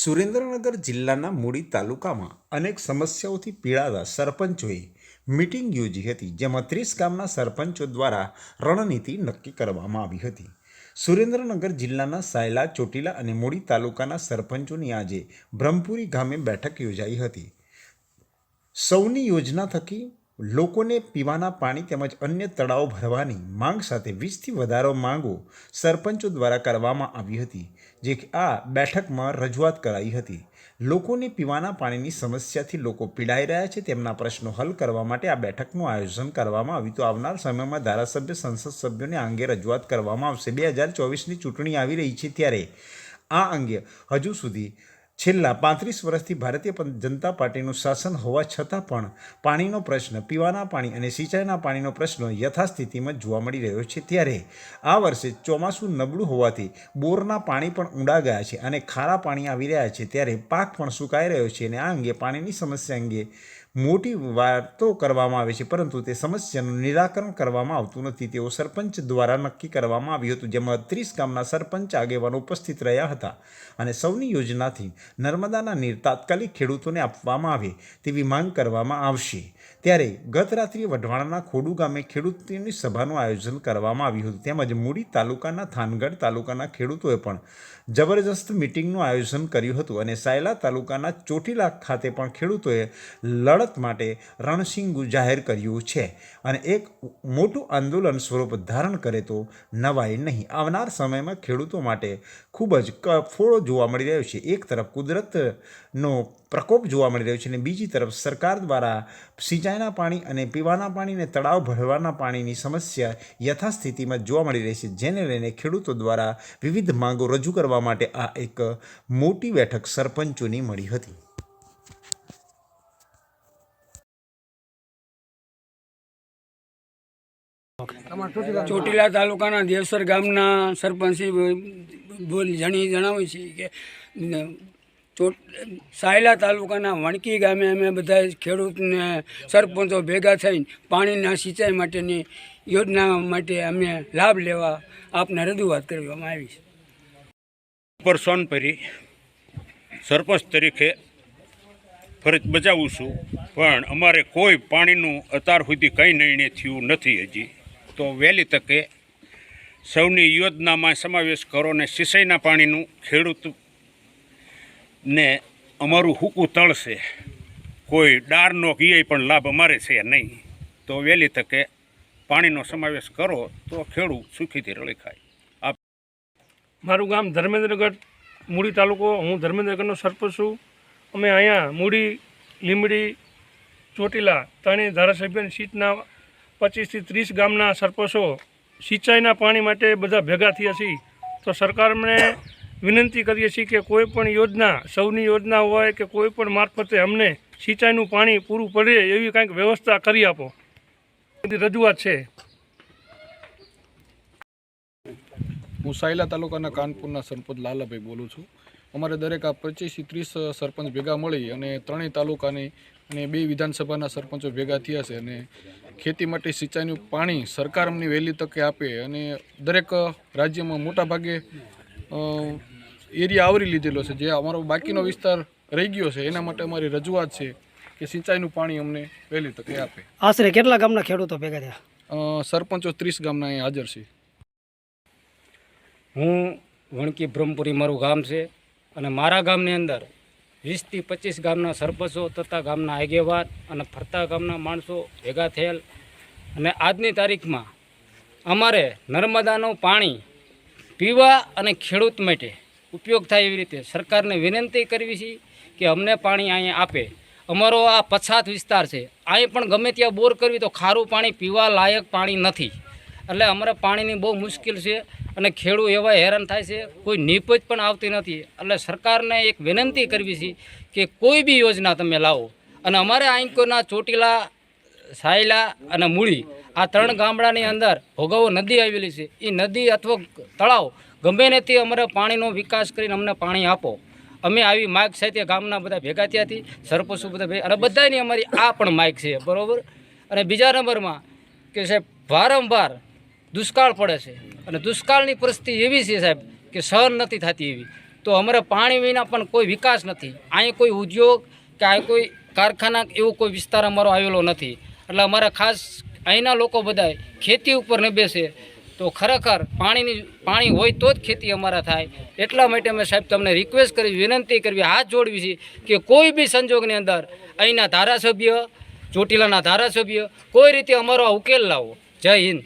સુરેન્દ્રનગર જિલ્લાના મૂડી તાલુકામાં અનેક સમસ્યાઓથી પીડાતા સરપંચોએ મિટિંગ યોજી હતી, જેમાં ત્રીસ ગામના સરપંચો દ્વારા રણનીતિ નક્કી કરવામાં આવી હતી. સુરેન્દ્રનગર જિલ્લાના સાયલા, ચોટીલા અને મૂડી તાલુકાના સરપંચોની આજે બ્રહ્મપુરી ગામે બેઠક યોજાઈ હતી. સૌની યોજના થકી લોકોને પીવાના પાણી તેમજ અન્ય તળાવ ભરવાની માંગ સાથે વીસથી વધારો માંગો સરપંચો દ્વારા કરવામાં આવી હતી, જે આ બેઠકમાં રજૂઆત કરાઈ હતી. લોકોને પીવાના પાણીની સમસ્યાથી લોકો પીડાઈ રહ્યા છે તેમના પ્રશ્નો હલ કરવા માટે આ બેઠકનું આયોજન કરવામાં આવ્યું તો આવનાર સમયમાં ધારાસભ્ય, સંસદ સભ્યોને આ અંગે રજૂઆત કરવામાં આવશે. બે હજાર ચોવીસની ચૂંટણી આવી રહી છે ત્યારે આ અંગે હજુ સુધી છેલ્લા પાંત્રીસ વર્ષથી ભારતીય જનતા પાર્ટીનું શાસન હોવા છતાં પણ પાણીનો પ્રશ્ન, પીવાના પાણી અને સિંચાઈના પાણીનો પ્રશ્ન યથાસ્થિતિમાં જોવા મળી રહ્યો છે ત્યારે આ વર્ષે ચોમાસું નબળું હોવાથી બોરના પાણી પણ ઊંડા ગયા છે અને ખારા પાણી આવી રહ્યા છે. ત્યારે પાક પણ સુકાઈ રહ્યો છે અને આ અંગે પાણીની સમસ્યા અંગે મોટી વાતો કરવામાં આવે છે, પરંતુ તે સમસ્યાનું નિરાકરણ કરવામાં આવતું નથી. તેઓ સરપંચ દ્વારા નક્કી કરવામાં આવ્યું હતું, જેમાં ત્રીસ ગામના સરપંચ આગેવાનો ઉપસ્થિત રહ્યા હતા અને સૌની યોજનાથી નર્મદાના નીર તાત્કાલિક ખેડૂતોને આપવામાં આવે તેવી માંગ કરવામાં આવશે. ત્યારે ગત રાત્રિએ વઢવાણના ખોડુ ગામે ખેડૂતોની સભાનું આયોજન કરવામાં આવ્યું હતું. તેમજ મૂડી તાલુકાના થાનગઢ તાલુકાના ખેડૂતોએ પણ જબરજસ્ત મિટિંગનું આયોજન કર્યું હતું અને સાયલા તાલુકાના ચોટીલા ખાતે પણ ખેડૂતોએ લડત માટે રણસિંગુ જાહેર કર્યું છે અને એક મોટું આંદોલન સ્વરૂપ ધારણ કરે તો નવાય નહીં. આવનાર સમયમાં ખેડૂતો માટે ખૂબ જ કફોળો જોવા મળી રહ્યો છે. એક તરફ કુદરતનો પ્રકોપ જોવા મળી રહ્યો છે અને બીજી તરફ સરકાર દ્વારા સિંચાઈના પાણી અને પીવાના પાણીને તળાવ ભરવાના પાણીની સમસ્યા યથાસ્થિતિમાં જોવા મળી રહી છે, જેને લઈને ખેડૂતો દ્વારા વિવિધ માંગો રજૂ કરવા માટે આ એક મોટી બેઠક સરપંચોની મળી હતી. ચોટીલા તાલુકાના દેવસર ગામના સરપંચી જણી જણાવે છે કે સાયલા તાલુકાના વણકી ગામે અમે બધા ખેડૂતને સરપંચો ભેગા થઈને પાણીના સિંચાઈ માટેની યોજના માટે અમે લાભ લેવા આપને રજૂઆત કરવામાં આવી છે. પર સોનપરી સરપંચ તરીકે ફરજ બજાવું છું, પણ અમારે કોઈ પાણીનું અત્યાર સુધી કંઈ નિર્ણય થયું નથી હજી. તો વહેલી તકે સૌની યોજનામાં સમાવેશ કરો ને સિંચાઈના પાણીનું ખેડૂત ને અમારું હુકું તળશે કોઈ ડારનો કીએ પણ લાભ અમારે છે નહીં. તો વહેલી તકે પાણીનો સમાવેશ કરો તો ખેડૂત સુખીથી રળી ખાય. મારું ગામ ધર્મેન્દ્રગઢ, મૂડી તાલુકો. હું ધર્મેન્દ્રગઢનો સરપંચ છું. અમે અહીંયા મૂડી, લીંબડી, ચોટીલા ત્રણેય ધારાસભ્યની સીટના પચીસથી ત્રીસ ગામના સરપંચો સિંચાઈના પાણી માટે બધા ભેગા થયા છીએ. તો સરકારને વિનંતી કરીએ છીએ કે કોઈ પણ યોજના સૌની યોજના હોય કે કોઈ પણ મારફતે અમને સિંચાઈનું પાણી પૂરું પડે એવી કાંઈક વ્યવસ્થા કરી આપો. રજૂઆત છે. હું સાયલા તાલુકાના કાનપુરના સરપંચ લાલાભાઈ બોલું છું. અમારે દરેક આ પચીસથી ત્રીસ સરપંચ ભેગા મળી અને ત્રણેય તાલુકાની અને બે વિધાનસભાના સરપંચો ભેગા થયા છે અને ખેતી માટે સિંચાઈનું પાણી સરકાર અમને વહેલી તકે આપે અને દરેક રાજ્યમાં મોટા ભાગે અ, એરિયા આવરી લીધેલો છે. જે અમારો બાકીનો વિસ્તાર રહી ગયો છે એના માટે અમારી રજૂઆત છે કે સિંચાઈનું પાણી અમને વહેલી તકે આપે. આશરે કેટલા ગામના ખેડૂતો ભેગા થયા? સરપંચો ત્રીસ ગામના અહીં હાજર છે. હું વણકી બ્રહ્મપુરી મારું ગામ છે અને મારા ગામની અંદર વીસથી પચીસ ગામના સરપંચો તથા ગામના આગેવાન અને ફરતા ગામના માણસો ભેગા થયેલ. અને આજની તારીખમાં અમારે નર્મદાનું પાણી પીવા અને ખેડૂત માટે ઉપયોગ થાય એવી રીતે સરકારને વિનંતી કરવી છે કે અમને પાણી અહીંયા આપે. અમારો આ પછાત વિસ્તાર છે. અહીં પણ ગમે ત્યાં બોર કરવી તો ખારું પાણી પીવા લાયક પાણી નથી. એટલે અમારે પાણીની બહુ મુશ્કેલ છે અને ખેડૂત એવા હેરાન થાય છે, કોઈ નીપજ પણ આવતી નથી. એટલે સરકારને એક વિનંતી કરવી છે કે કોઈ બી યોજના તમે લાવો. અને અમારે આંકોના ચોટીલા સાયલા અને મૂળી આ ત્રણ ગામડાની અંદર ભોગવો નદી આવેલી છે. એ નદી અથવા તળાવ ગમે નથી અમારે પાણીનો વિકાસ કરીને અમને પાણી આપો. અમે આવી માઇક સાથે ગામના બધા ભેગા થયા હતી સરપંચો બધા ભેગા, અને બધાની અમારી આ પણ માઇક છે, બરાબર? અને બીજા નંબરમાં કે સાહેબ, વારંવાર દુષ્કાળ પડે છે. અને દુષ્કાળની પરિસ્થિતિ એવી છે સાહેબ કે સહન નથી થતી એવી. તો અમારે પાણી વિના પણ કોઈ વિકાસ નથી. અહીં કોઈ ઉદ્યોગ કે અહીં કોઈ કારખાના એવો કોઈ વિસ્તાર અમારો આવેલો નથી. એટલે અમારા ખાસ અહીંના લોકો બધા ખેતી ઉપર ને બેસે. તો ખરેખર પાણીની, પાણી હોય તો જ ખેતી અમારા થાય. એટલા માટે અમે સાહેબ તમને રિક્વેસ્ટ કરી, વિનંતી કરવી હાથ જોડવી છે કે કોઈ બી સંજોગની અંદર અહીંના ધારાસભ્ય, ચોટીલાના ધારાસભ્ય કોઈ રીતે અમારો ઉકેલ લાવો. જય હિન્દ.